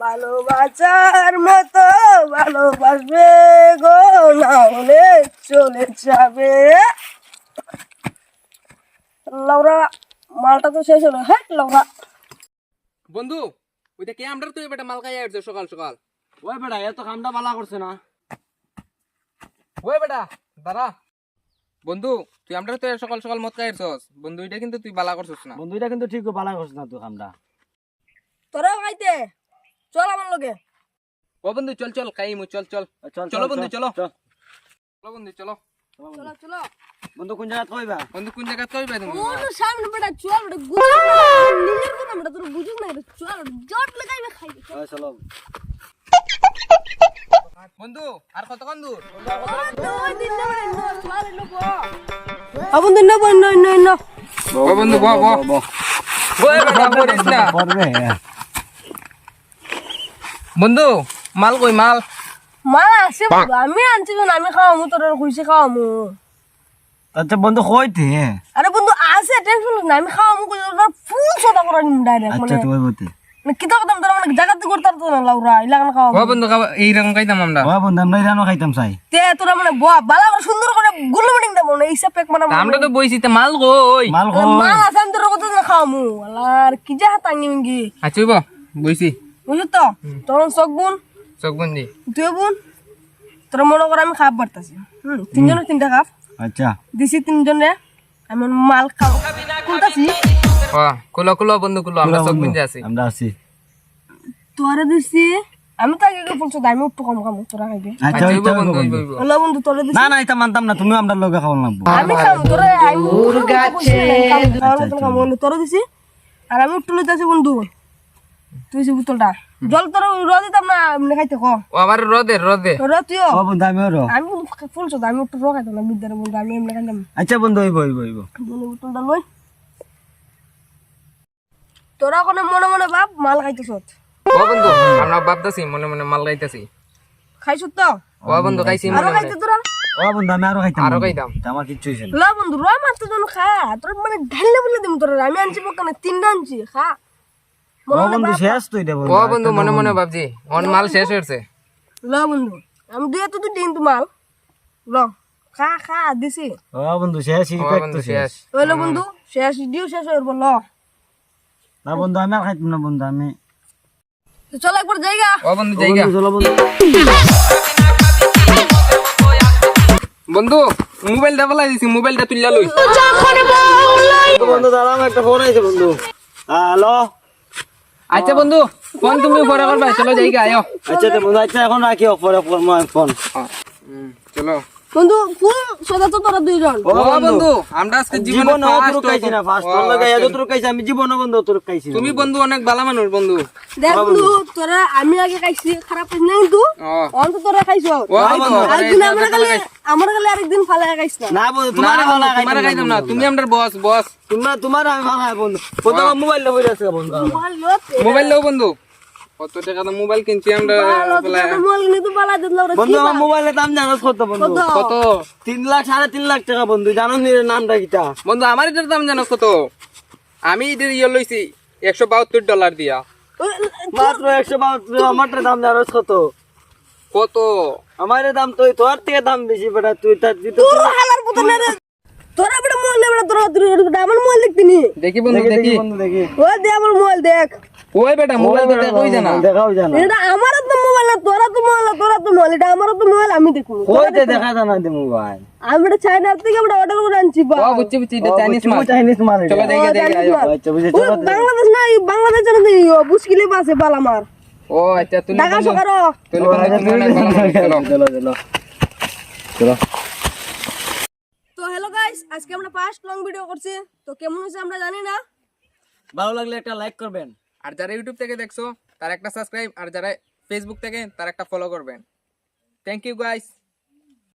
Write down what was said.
ভালোবাসার মতো ভালোবাসবে গো না হলে চলে যাবে। লাউরা মালটা তো শেষ হলো। হ্যাঁ লাউরা। বন্ধু ওইটা কে আমরা তুই বেটা? মাল খাই আসছে সকাল সকাল। ওই বেটা এত কামটা বালা করছে না। ওই বেটা দাঁড়া। বন্ধু তুই আমরা তো সকাল সকাল মদ খাই আসছস। বন্ধু এটা কিন্তু তুই বালা করছস না। বন্ধু এটা কিন্তু ঠিক বালা করছে না তুই কামটা তোরা খাইতে চল আমার লগে ও বন্ধু চল চল খাই মু চল চল চল চলো বন্ধু, চলো। চল চলো বন্ধু চলো চলো চলো বন্ধু কোন জায়গা কইবা বন্ধু কোন জায়গা কই পাই তুমি ওর সামনে বেটা চল বেটা গুজ নিজের কথা বেটা তোর বুঝিস না চল জট লাগাইবে খাইবে ওই চলো বন্ধু আর কতক্ষণ দূর বন্ধু নেব ন ন ন ও বন্ধু ব ব ওই বেটা পড়িস না পড়বে বন্ধু মাল কই মাল? মা আছে আমি আনছি যখন আমি খাওয়ামু তোর খুশি খাওয়ামু। আচ্ছা বন্ধু কইতে আরে বন্ধু আছে টেনশন না আমি খাওয়ামু কই তোর ফুল সোদা করে নিম ডাইরেক্ট আচ্ছা মানে। তুই বলতে মানে কিতা কথা তোর মানে জায়গাতে করতে পারতো না লাউরা ইলাকান খাওয়ামু। ও বন্ধু খাবা এইরকম খাইতাম আমরা। ও বন্ধু আমরা ইরানো খাইতাম চাই। তে তোরা মানে বয়া বালা করে সুন্দর করে গুলো মিটিং দেবো না এইসব পেক মানে আমরা তো বইছি তে মাল কই? মাল কই। মা আছে আমি তোর কথা না খাওয়ামু। আলার কি যা হাতাং নিমগি আচ্ছা ব বইছি। বুঝলি তো? তখন সব বোন। চোখ বন্ধি তুই বোন। তোর মনে করে আমি খাপ বাড়তাছি হুম তিনজনের তিনটা কাপ আচ্ছা। দিছি তিনজনে আমি মাল খাও কোনটাছি কুলো কুলো বন্ধু কুলো আমরা চোখ বন্ধি। আছি আমরা আছি তোরে দিছি। আমি তো আগে বলছো আমি একটু কম খামো তোরা খাইবে আচ্ছা আচ্ছা হলো বন্ধু তোরে দিছি। না না এটা মানতাম না। তুমি আমরা লগে খাওয়া লাগবো। আমি খাম তোরে আমি তোরে দিছি। আর আমি একটু লইতেছি বন্ধু। তুই সে বোতলটা। জল তোর র দিতাম না খাইতে ক? ও আমার রদে রদে। র তুইও? ও বন্ধু আমি ওরো আমি বন্ধু ফুলছো আমি একটু র না বিদ্যারে বন্ধু আমি এমনি খাইতাম। আচ্ছা বন্ধু হইব হইব হইব। বন্ধু বোতলটা লই। তোরা কোনো মনে মনে ভাব মাল খাইতেছ। ও বন্ধু আমরা ভাবতাছি মনে মনে মাল খাইতাছি। খাইছ তো? ও বন্ধু খাইছি মনে মনে। খাইতে তোরা? ও বন্ধু আমি আরও খাইতাম আরও বন্ধু। খাইতাম। আমার কিচ্ছু হইছে না। লা বন্ধু র মাছ জন খা তোর মানে ঢাললে বলে দিম তোর আমি আনছি পকানে তিনটা আনছি খা। ও বন্ধু শেষ তো এটা বন্ধু। ও বন্ধু মনে মনে ভাবছি অন মাল শেষ হয়েছে। ল বন্ধু আমি দুই তো দিন তো মাল। ল খা খা দিছি। ও বন্ধু শেষ ইফেক্ট তো শেষ। শেষ। ওইলো বন্ধু শেষ দিও শেষ হইব ল। না বন্ধু আমি আর খাইতাম না বন্ধু আমি। চল একবার জায়গা। ও বন্ধু জায়গা। চলো বন্ধু। বন্ধু মোবাইলটা ফেলাই দিছি মোবাইলটা তুলিয়া লই। বন্ধু আমার একটা ফোন আইছে বন্ধু। হ্যালো আচ্ছা বন্ধু ফোন তুমি পরে করবা চলো যাই আয়ো। আচ্ছা বন্ধু আচ্ছা এখন রাখি পরে ফোন চলো। বন্ধু ফুল সদা তো তোরা দুইজন। ও বন্ধু আমরা আজকে জীবনে first না ফার্স্ট তোর লগে আজকে- এতটুকু খাইছি আমি জীবন বন্ধু অতটুকু খাইছি না। তুমি বন্ধু অনেক ভালো মানুষ বন্ধু। দেখ বন্ধু। তোরা আমি আগে খাইছি খারাপ খাইছি না কিন্তু অন্ত তোরা খাইছ। আরেকদিন আমার কালে আমার কালে আরেকদিন ফালা খাইছ। না না বন্ধু তোমার তোমার খাইতাম না তুমি আমার বস বস তোমার তোমার আমি ভালো খাই বন্ধু বন্ধু আছে বন্ধু। মোবাইল লো মোবাইল দাও বন্ধু। কত টাকা দাম মোবাইল কিনছি আমরা বন্ধু মোবাইলের দাম জানো কত বন্ধু? কত? তিন লাখ সাড়ে তিন লাখ টাকা বন্ধু। জানো নি নামটা কিটা? বন্ধু আমার এটার দাম জানো কত? আমি এটার ইয়ে লইছি একশো বাহাত্তর ডলার দিয়া। মাত্র একশো বাহাত্তর আমারটা দাম জানো কত? কত? আমার দাম তো তোর থেকে দাম বেশি বেটা। তুই তার তোর হালার পুতুল রে তোরা বড় মোবাইল তোরা তোরা আমার মোবাইল দেখি বন্ধু দেখি দেখি। বন্ধু দেখি। ও দে আমার মোবাইল দেখ। ওই বেটা মোবাইল তো দেখোই জানা? দেখাও জানা। এটা আমার তো মোবাইল না তোরা তো মোবাইল তোরা তো মোবাইল এটা আমার তো মোবাইল আমি দেখা জানা দে মোবাইল আমি এটা চাইনা থেকে আমরা অর্ডার করে আনছি বা ও বুঝছি বুঝছি এটা চাইনিজ মাল। চাইনিজ মাল চলো জায়গা জায়গা আয়ো। আচ্ছা বাংলাদেশ না এই বাংলাদেশ বাল আমার ও আচ্ছা তুমি সকার তুমি চলো চলো। চলো চলো। তো হ্যালো গাইস আজকে আমরা ফার্স্ট লং ভিডিও করছি। তো কেমন হয়েছে আমরা জানি না। ভালো লাগলে একটা লাইক করবেন। আর যারা ইউটিউব থেকে দেখছ, তারা একটা সাবস্ক্রাইব আর যারা ফেসবুক থেকে, তারা একটা ফলো করবেন। Thank you guys